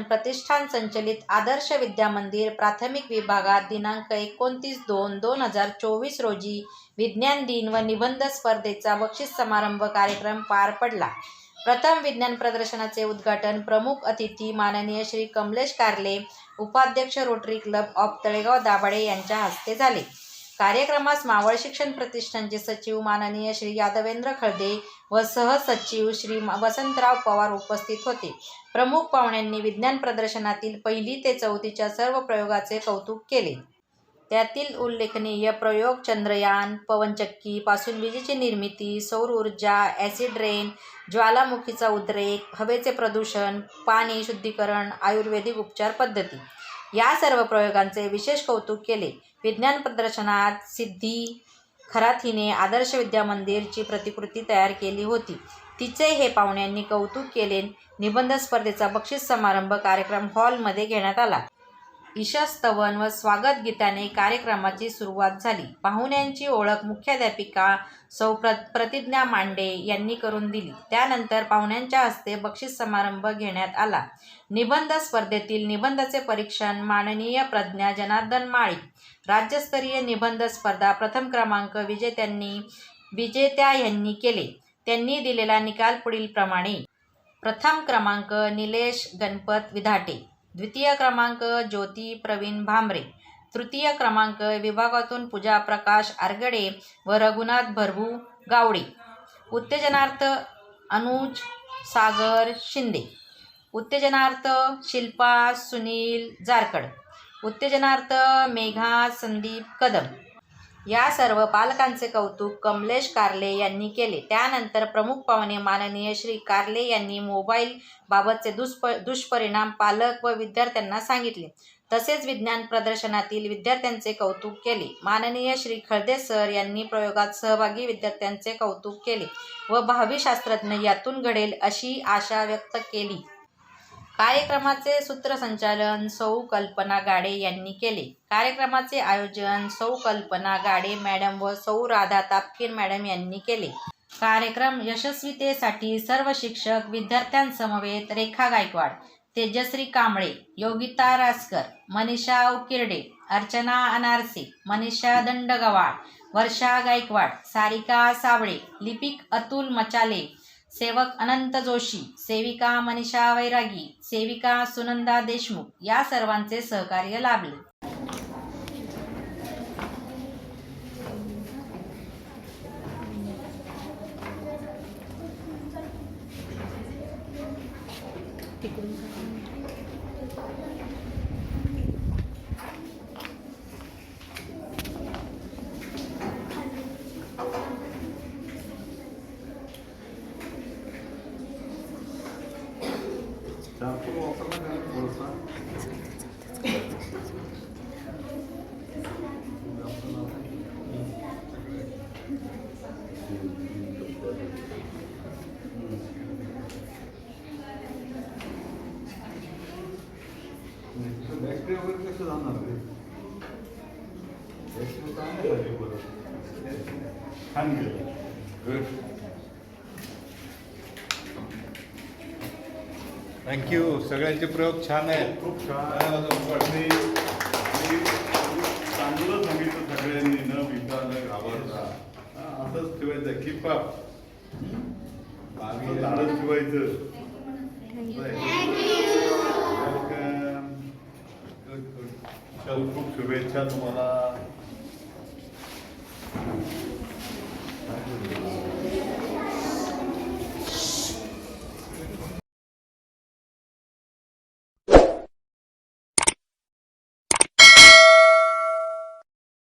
प्रतिष्ठान संचलित आदर्श विद्या मंदिर प्राथमिक विभागात दिनांक एकोणतीस दोन दोन हजार चोवीस रोजी विज्ञान दिन व निबंध स्पर्धेचा बक्षीस समारंभ कार्यक्रम पार पडला. प्रथम विज्ञान प्रदर्शनाचे उद्घाटन प्रमुख अतिथी माननीय श्री कमलेश कार्ले उपाध्यक्ष Rotary club of Talegaon Dabhade यांच्या हस्ते झाले. कार्यक्रमास मावळ शिक्षण प्रतिष्ठानचे सचिव माननीय श्री यादवेंद्र खळदे व सहसचिव श्री वसंतराव पवार उपस्थित होते. प्रमुख पाहुण्यांनी विज्ञान प्रदर्शनातील पहिली ते चौथीच्या सर्व प्रयोगाचे कौतुक केले. त्यातील उल्लेखनीय प्रयोग चंद्रयान पवनचक्की पासून विजेची निर्मिती सौर ऊर्जा ॲसिड रेन ज्वालामुखीचा उद्रेक हवेचे प्रदूषण पाणी शुद्धीकरण आयुर्वेदिक उपचार पद्धती. या सर्व प्रयोगांचे विशेष कौतुक केले. विज्ञान प्रदर्शनात सिद्धी खराथीने आदर्श विद्या मंदिरची प्रतिकृती तयार केली होती. तिचे हे पाहुण्यांनी कौतुक केले. निबंध स्पर्धेचा बक्षीस समारंभ कार्यक्रम हॉलमध्ये घेण्यात आला. ईशस्तवन व स्वागत गीताने कार्यक्रमाची सुरुवात झाली. पाहुण्यांची ओळख मुख्याध्यापिका सौ प्र प्रतिज्ञा मांडे यांनी करून दिली. त्यानंतर पाहुण्यांच्या हस्ते बक्षीस समारंभ घेण्यात आला. निबंध स्पर्धेतील निबंधाचे परीक्षण माननीय प्रज्ञा जनार्दन माळी. राज्यस्तरीय निबंध स्पर्धा प्रथम क्रमांक विजेत्यांनी विजेत्या यांनी केले. त्यांनी दिलेला निकाल पुढीलप्रमाणे. प्रथम क्रमांक निलेश गणपत विधाटे. द्वितीय क्रमांक ज्योती प्रवीण भांबरे. तृतीय क्रमांक विभागातून पूजा प्रकाश आरगडे व रघुनाथ भरभू गावडे. उत्तेजनार्थ अनुज सागर शिंदे. उत्तेजनार्थ शिल्पा सुनील जारकड. उत्तेजनार्थ मेघा संदीप कदम. या सर्व पालकांचे कौतुक कमलेश कारले यांनी केले. त्यानंतर प्रमुख पाहुणे माननीय श्री कारले यांनी मोबाईल बाबतचे दुष्प दुष्परिणाम पालक व विद्यार्थ्यांना सांगितले. तसेच विज्ञान प्रदर्शनातील विद्यार्थ्यांचे कौतुक केले. माननीय श्री खळदे सर यांनी प्रयोगात सहभागी विद्यार्थ्यांचे कौतुक केले व भावी शास्त्रज्ञ यातून घडेल अशी आशा व्यक्त केली. कार्यक्रमाचे सूत्रसंचालन सौ कल्पना गाडे यांनी केले. कार्यक्रमाचे आयोजन सौ कल्पना गाडे मॅडम व सौ राधा तापकीर मॅडम यांनी केले. कार्यक्रम यशस्वीतेसाठी सर्व शिक्षक विद्यार्थ्यांसमवेत रेखा गायकवाड तेजश्री कांबळे योगिता रासकर मनीषा उकिरडे अर्चना अनारसे मनीषा दंडगवाड वर्षा गायकवाड सारिका साबळे लिपिक अतुल मचाले सेवक अनंत जोशी सेविका मनीषा वैरागी सेविका सुनंदा देशमुख या सर्वांचे सहकार्य लाभले. चाकू वापरला का थोडसा बॅटरी वगैरे कसं जाणार रे बॅटरी चांगलं झाली बरं छान गेलं थँक्यू सगळ्यांचे प्रयोग छान आहेत. खूप छान. आणि चांगलं सांगितलं सगळ्यांनी न विचार न घाबरता. असंच ठेवायचं. किप अप मागे झाडच ठेवायचं. चल खूप शुभेच्छा तुम्हाला.